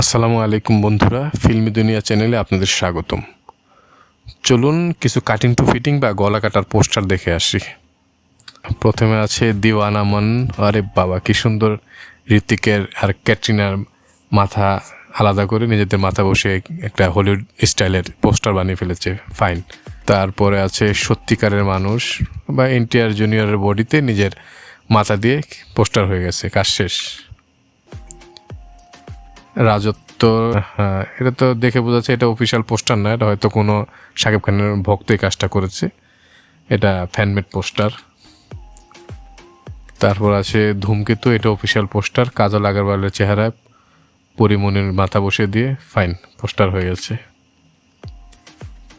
আসসালামু আলাইকুম বন্ধুরা, ফিল্মি দুনিয়া চ্যানেলে আপনাদের স্বাগতম। চলুন কিছু কাটিং টু ফিটিং বা গলা কাটার পোস্টার দেখে আসি। প্রথমে আছে দিওয়ানা মন, আরে বাবা, কি সুন্দর ঋতিকের আর ক্যাটরিনার মাথা আলাদা করে নিজেদের মাথা বসে একটা হলিউড স্টাইলের পোস্টার বানিয়ে ফেলেছে ফাইন তারপরে আছে সত্যিকারের মানুষ বা এনটিআর জুনিয়রের বডিতে নিজের মাথা দিয়ে পোস্টার হয়ে গেছে, কাজ শেষ। রাজত্ব হ্যাঁ এটা তো দেখে বোঝা যাচ্ছে এটা অফিসিয়াল পোস্টার না, এটা হয়তো কোনো শাকিব খানের ভক্ত এই কাজটা করেছে। এটা ফ্যানমেড পোস্টার তারপর আছে ধূমকেতু, এটা অফিসিয়াল পোস্টার কাজল আগারওয়ালের চেহারায় পরিমণির মাথা বসে দিয়ে ফাইন পোস্টার হয়ে গেছে।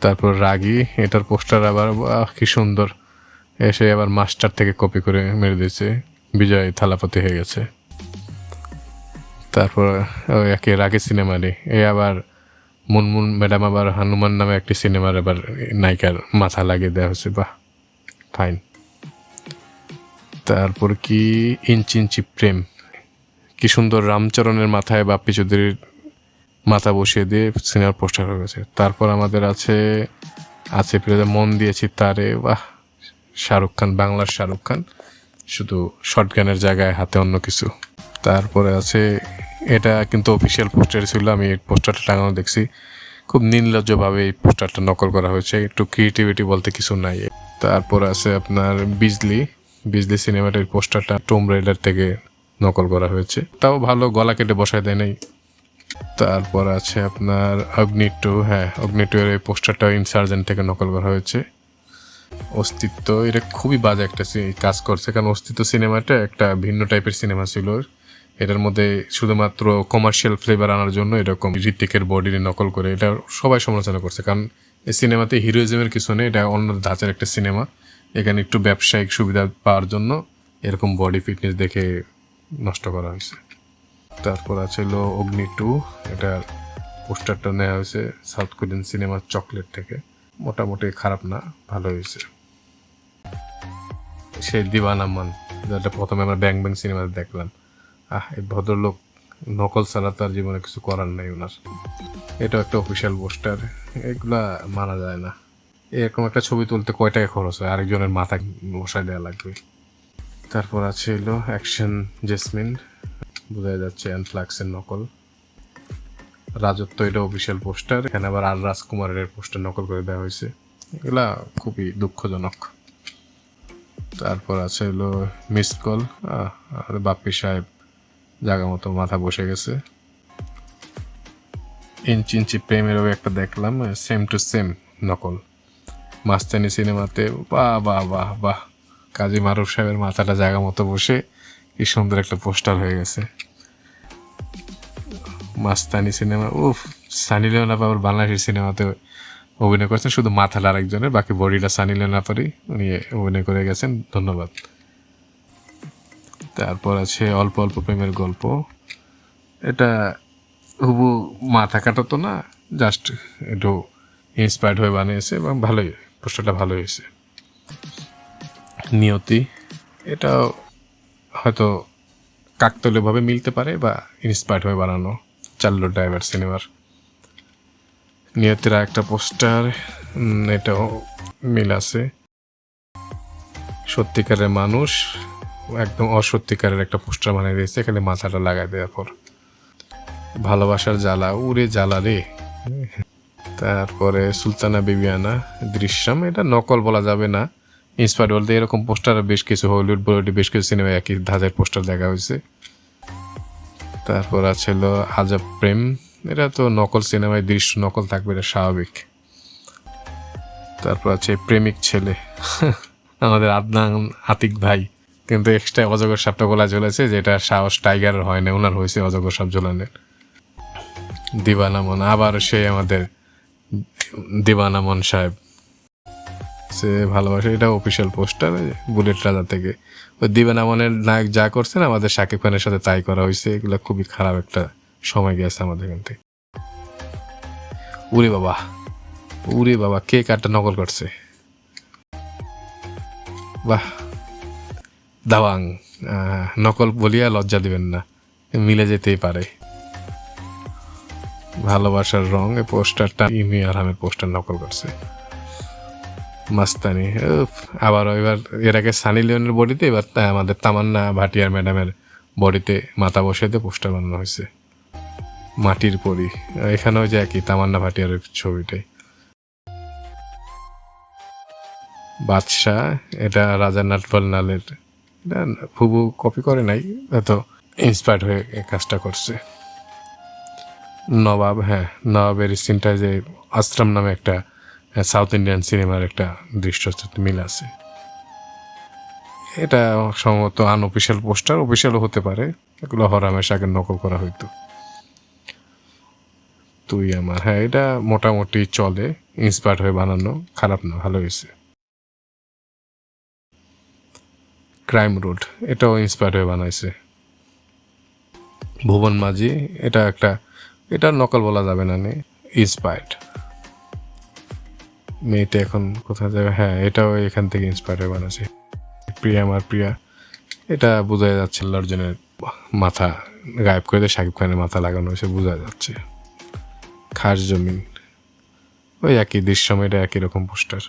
তারপর রাগি, এটার পোস্টার আবার কি সুন্দর। এসে আবার মাস্টার থেকে কপি করে মেরে দিয়েছে। বিজয় থালাপতি হয়ে গেছে। তারপর, ওই একে রাগে সিনেমারে এ আবার মুনমুন ম্যাডাম আবার হনুমান নামে একটি সিনেমার আবার নায়িকার মাথা লাগিয়ে দেওয়া হয়েছে, বাহ ফাইন তারপর কি, ইঞ্চি ইঞ্চি প্রেম। কি সুন্দর রামচরণের মাথায় বাপ্পি চৌধুরীর মাথা বসিয়ে দিয়ে সিনেমার পোস্টার হয়ে গেছে। তারপর আমাদের আছে আছে প্রিয় মন দিয়েছি তারে, বাহ, শাহরুখ খান, বাংলার শাহরুখ খান। শুধু শর্ট গানের জায়গায় হাতে অন্য কিছু। তারপরে আছে এটা কিন্তু অফিসিয়াল পোস্টার ছিল, আমি এই পোস্টারটা টাঙানো দেখছি। খুব নির্লজ্জভাবে এই পোস্টারটা নকল করা হয়েছে, একটু ক্রিয়েটিভিটি বলতে কিছু নাই। তারপর আছে আপনার বিজলি বিজলি সিনেমাটার পোস্টারটা টোম রাইডার থেকে নকল করা হয়েছে। তাও ভালো, গলা কেটে বসায় দেয় নাই। তারপর আছে আপনার অগ্নি টু হ্যাঁ অগ্নি টু এর এই পোস্টারটা ইনসার্জেন্ট থেকে নকল করা হয়েছে। অস্তিত্ব, এটা খুবই বাজে একটা কাজ করছে, কারণ অস্তিত্ব সিনেমাটা একটা ভিন্ন টাইপের সিনেমা ছিল। এটার মধ্যে শুধুমাত্র কমার্শিয়াল ফ্লেভার আনার জন্য এরকম ঋতিকের বডির নকল করে এটা সবাই সমালোচনা করছে। কারণ এই সিনেমাতে হিরোইজমের কিছু নেই, এটা অন্য ধাঁচের একটা সিনেমা এখানে একটু ব্যবসায়িক সুবিধা পাওয়ার জন্য এরকম বডি ফিটনেস দেখে নষ্ট করা হয়েছে। তারপর আছে হলো অগ্নি টু এটার পোস্টারটা নেওয়া হয়েছে সাউথ কোরিয়ান সিনেমার চকলেট থেকে। মোটামুটি খারাপ না ভালো হয়েছে। সেই দিবানা মান যেটা প্রথমে আমরা ব্যাং ব্যাং সিনেমাতে দেখলাম। আহ, এই ভদ্রলোক নকল ছাড়া তার জীবনে কিছু করার নাই ওনার। এটাও একটা অফিসিয়াল পোস্টার এগুলা মানা যায় না। এরকম একটা ছবি তুলতে কয় টাকা খরচ হয়? আরেকজনের মাথা বসায় দেওয়া লাগবে। তারপর আছে হলো অ্যাকশন জেসমিন বোঝা যাচ্ছে অ্যানফ্লাক্সের নকল। রাজত্ব এটা অফিসিয়াল পোস্টার এখানে আবার আর রাজকুমারের পোস্টার নকল করে দেওয়া হয়েছে। এগুলা খুবই দুঃখজনক। তারপর আছে হলো মিস কল আর বাপ্পি সাহেব জায়গা মতো মাথা বসে গেছে। ইঞ্চি ইঞ্চি প্রেমেরও একটা দেখলাম সেম টু সেম নকল। মাস্তানি সিনেমাতে বাহ বাহ বাহ বাহ কাজী মারুফ সাহেবের মাথাটা জায়গা মতো বসে কি সুন্দর একটা পোস্টার হয়ে গেছে। মাস্তানি সিনেমা, উফ, সানি লিওন আপা আবার বাংলাদেশের সিনেমাতে অভিনয় করেছেন, শুধু মাথাটা আরেকজনের, বাকি বডিটা সানি লিওন আপারই উনি অভিনয় করে গেছেন, ধন্যবাদ। তারপর আছে অল্প অল্প প্রেমের গল্প। এটা হুবু মাথা কাটাতো না জাস্ট একটু ইন্সপায়ার্ড হয়ে বানিয়েছে এবং ভালোই পোস্টারটা ভালো হয়েছে। নিয়তি, এটাও হয়তো কাকতলীয়ভাবে মিলতে পারে বা ইন্সপায়ার্ড হয়ে বানানো চাল্লো ড্রাইভার সিনেমার। নিয়তিরা একটা পোস্টার এটাও মিল আছে। সত্যিকারের মানুষ একদম অসত্যিকারের একটা পোস্টার বানিয়ে দিয়েছে, এখানে মাথাটা লাগাই দেওয়ার পর। ভালোবাসার জ্বালা, উড়ে জ্বালা রে। তারপরে সুলতানা বিবিয়ানা, দৃশ্যম, এটা নকল বলা যাবে না। ইন্সপায়ার বলতে এরকম পোস্টার বেশ কিছু হলিউড বলিউড বেশ কিছু সিনেমায় একই ধাঁচের পোস্টার দেখা হয়েছে। তারপর আছে হলো আজব প্রেম, এটা তো নকল সিনেমায় দৃশ্য নকল থাকবে, এটা স্বাভাবিক। তারপর আছে প্রেমিক ছেলে, আমাদের আদনান আতিক ভাই। কিন্তু এক্সট্রা অজগর সাপটা গলা ঝুলেছে যেটা সাহস টাইগারের হয় না ওনার হয়েছে অজগর সাপ ঝোলানের দিবানামন, আবার সেই আমাদের দিবানামন সাহেব। সে ভালোবাসে, এটা অফিসিয়াল পোস্টার বুলেট রাজা থেকে। ওই দিবানামনের নায়ক যা করছেন, আমাদের শাকিব খানের সাথে তাই করা হয়েছে, এগুলো খুবই খারাপ একটা সময় গেছে আমাদের এখান থেকে। উরে বাবা উরে বাবা, কে কারটা নকল করছে? বাহ। দাওয়াং নকল বলিয়া লজ্জা দিবেন না। মিলে যেতেই পারে। ভালোবাসার রং এই পোস্টারটা ইমি আরামের পোস্টার নকল করছে। মাস্তানি আবার এবার এর আগে সানি লিওনের বডিতে, এবার আমাদের তামান্না ভাটিয়ার ম্যাডামের বডিতে মাথা দিয়ে পোস্টার বানানো হয়েছে। মাটির পরি, এখানেও যে একই তামান্না ভাটিয়ার ছবিটাই। বাদশাহ, এটা রাজা নাটফল নালের এটা কপি করে নাই এত ইন্সপায়ার্ড হয়ে কাজটা করছে। নবাব হ্যাঁ নবাবের সিনটা যে আশ্রম নামে একটা সাউথ ইন্ডিয়ান সিনেমার একটা দৃশ্যের মিল আছে। এটা সম্ভবত আনঅফিসিয়াল পোস্টার অফিসিয়ালও হতে পারে। এগুলো হরামেশ আগে নকল করা হইতো। তুই আমার হ্যাঁ এটা মোটামুটি চলে ইন্সপায়ার্ড হয়ে বানানো, খারাপ না, ভালো হয়েছে। ক্রাইম রোড এটাও ইন্সপায়ার্ড হয়ে বানাইছে। ভুবন মাঝি, এটা একটা, এটা নকল বলা যাবে না নে ইন্সপায়ার্ড মেয়েটা এখন কোথায় যাবে? হ্যাঁ এটাও এখান থেকে ইন্সপায়ার হয়ে বানাচ্ছে প্রিয়া আমার প্রিয়া, এটা বোঝা যাচ্ছে আল্লাহ অর্জুনের মাথা, গায়েব করে দিয়ে, শাকিব খানের মাথা লাগানো হয়েছে, বোঝা যাচ্ছে। খাস জমিন, ওই একই দৃশ্যম এটা একই রকম পোস্টার।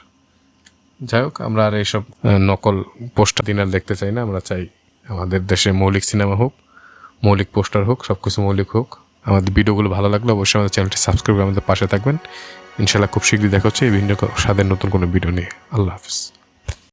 যাই হোক, আমরা আর এইসব নকল পোস্টার দিন আর দেখতে চাই না। আমরা চাই আমাদের দেশে মৌলিক সিনেমা হোক, মৌলিক পোস্টার হোক সব কিছু মৌলিক হোক। আমাদের ভিডিওগুলো ভালো লাগলে অবশ্যই আমাদের চ্যানেলটি সাবস্ক্রাইব করে আমাদের পাশে থাকবেন। ইনশাল্লাহ খুব শীঘ্রই দেখা হচ্ছে এই ভিডিও সাথে নতুন কোনো ভিডিও নিয়ে। আল্লাহ হাফিজ।